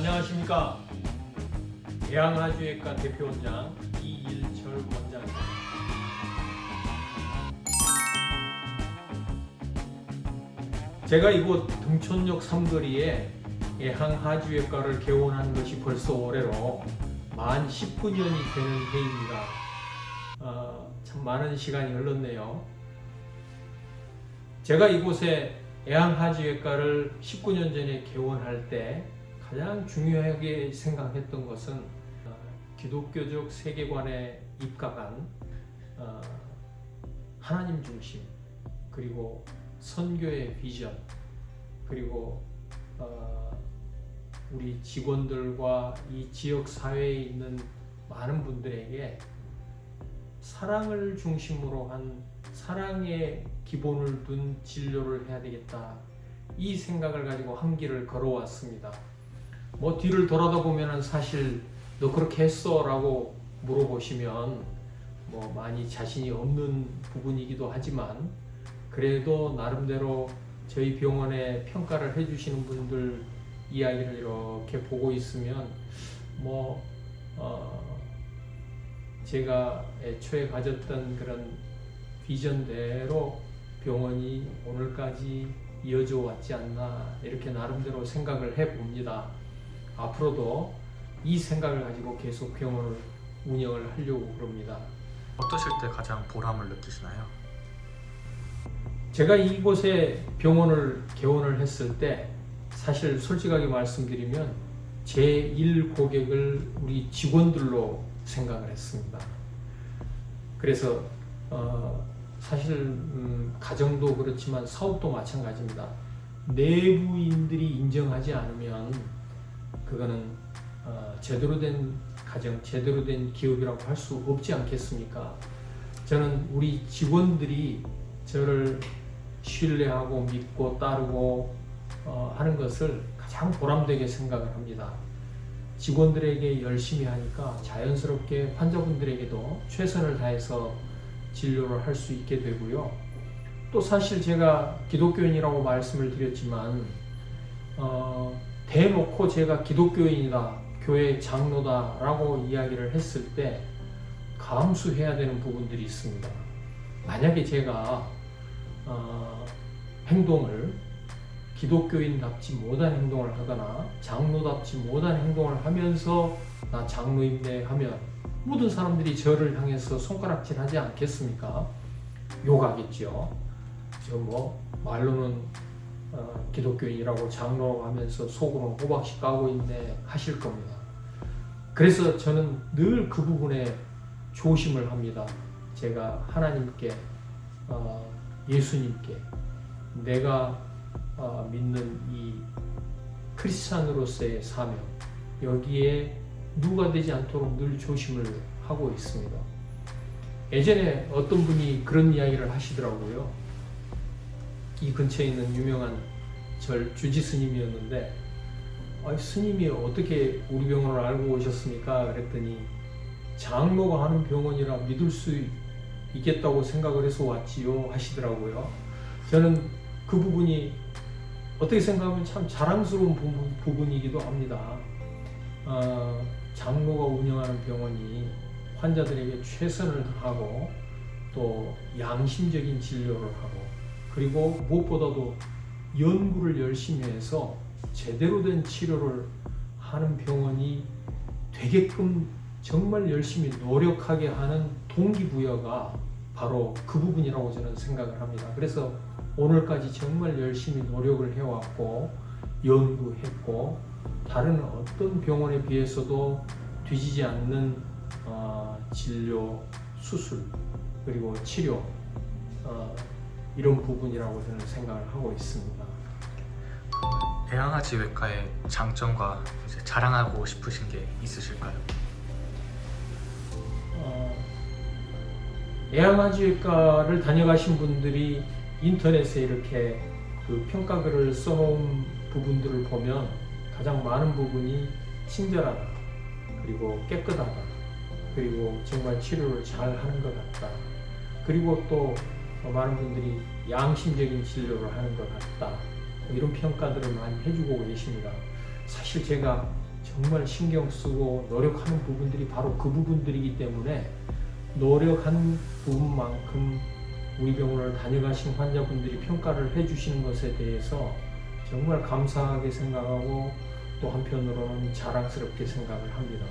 안녕하십니까 대양아주외과 대표원장 이일철 원장입니다. 제가 이곳 등촌역 삼거리에 예항하주외과를 개원한 것이 벌써 올해로 만 19년이 되는 해입니다. 어, 참 많은 시간이 흘렀네요. 제가 이곳에 애양하지외과를 19년 전에 개원할 때 가장 중요하게 생각했던 것은 어, 기독교적 세계관에 입각한 어, 하나님 중심 그리고 선교의 비전 그리고 어, 우리 직원들과 이 지역 사회에 있는 많은 분들에게 사랑을 중심으로 한 사랑의 기본을 둔 진료를 해야 되겠다. 이 생각을 가지고 한 길을 걸어왔습니다. 뭐 뒤를 돌아다 보면은 사실 너 그렇게 했어라고 물어보시면 뭐 많이 자신이 없는 부분이기도 하지만 그래도 나름대로 저희 병원에 평가를 해주시는 분들 이야기를 이렇게 보고 있으면 뭐 어, 제가 애초에 가졌던 그런 비전대로 병원이 오늘까지 이어져 왔지 않나 이렇게 나름대로 생각을 해 봅니다. 앞으로도 이 생각을 가지고 계속 병원을 운영을 하려고 그럽니다. 어떠실 때 가장 보람을 느끼시나요? 제가 이곳에 병원을 개원을 했을 때 사실 솔직하게 말씀드리면 제일 고객을 우리 직원들로 생각을 했습니다. 그래서 어, 사실 음, 가정도 그렇지만 사업도 마찬가지입니다. 내부인들이 인정하지 않으면 그거는 어, 제대로 된 가정, 제대로 된 기업이라고 할 수 없지 않겠습니까? 저는 우리 직원들이 저를 신뢰하고 믿고 따르고 어, 하는 것을 가장 보람되게 생각을 합니다. 직원들에게 열심히 하니까 자연스럽게 환자분들에게도 최선을 다해서 진료를 할 수 있게 되고요. 또 사실 제가 기독교인이라고 말씀을 드렸지만 어, 대놓고 제가 기독교인이다, 교회 장로다 라고 이야기를 했을 때 감수해야 되는 부분들이 있습니다. 만약에 제가 어, 행동을 기독교인답지 못한 행동을 하거나 장로답지 못한 행동을 하면서 나 장로인데 하면 모든 사람들이 저를 향해서 손가락질 하지 않겠습니까? 욕하겠죠. 저뭐 말로는 어, 기독교인이라고 장로라고 하면서 속으로 호박씨 까고 있네 하실 겁니다. 그래서 저는 늘 그 부분에 조심을 합니다. 제가 하나님께 어, 예수님께 내가 어, 믿는 이 크리스찬으로서의 사명 여기에 누가 되지 않도록 늘 조심을 하고 있습니다. 예전에 어떤 분이 그런 이야기를 하시더라고요. 이 근처에 있는 유명한 절 주지 스님이었는데 아, 스님이 어떻게 우리 병원을 알고 오셨습니까? 그랬더니 장로가 하는 병원이라 믿을 수 있겠다고 생각을 해서 왔지요 하시더라고요. 저는 그 부분이 어떻게 생각하면 참 자랑스러운 부분, 부분이기도 합니다. 어, 장로가 운영하는 병원이 환자들에게 최선을 다하고 또 양심적인 진료를 하고 그리고 무엇보다도 연구를 열심히 해서 제대로 된 치료를 하는 병원이 되게끔 정말 열심히 노력하게 하는 동기부여가 바로 그 부분이라고 저는 생각을 합니다. 그래서 오늘까지 정말 열심히 노력을 해왔고 연구했고 다른 어떤 병원에 비해서도 뒤지지 않는 어, 진료, 수술 그리고 치료 어, 이런 부분이라고 저는 생각을 하고 있습니다. 애양아지 외과의 장점과 자랑하고 싶으신 게 있으실까요? 어, 애양아지과를 다녀가신 분들이 인터넷에 이렇게 그 평가글을 써놓은 부분들을 보면 가장 많은 부분이 친절하다 그리고 깨끗하다 그리고 정말 치료를 잘 하는 것 같다 그리고 또 많은 분들이 양심적인 진료를 하는 것 같다 뭐 이런 평가들을 많이 해주고 계십니다 사실 제가 정말 신경 쓰고 노력하는 부분들이 바로 그 부분들이기 때문에 노력한 부분만큼 우리 병원을 다녀가신 환자분들이 평가를 해주시는 것에 대해서 정말 감사하게 생각하고 또 한편으로는 자랑스럽게 생각을 합니다.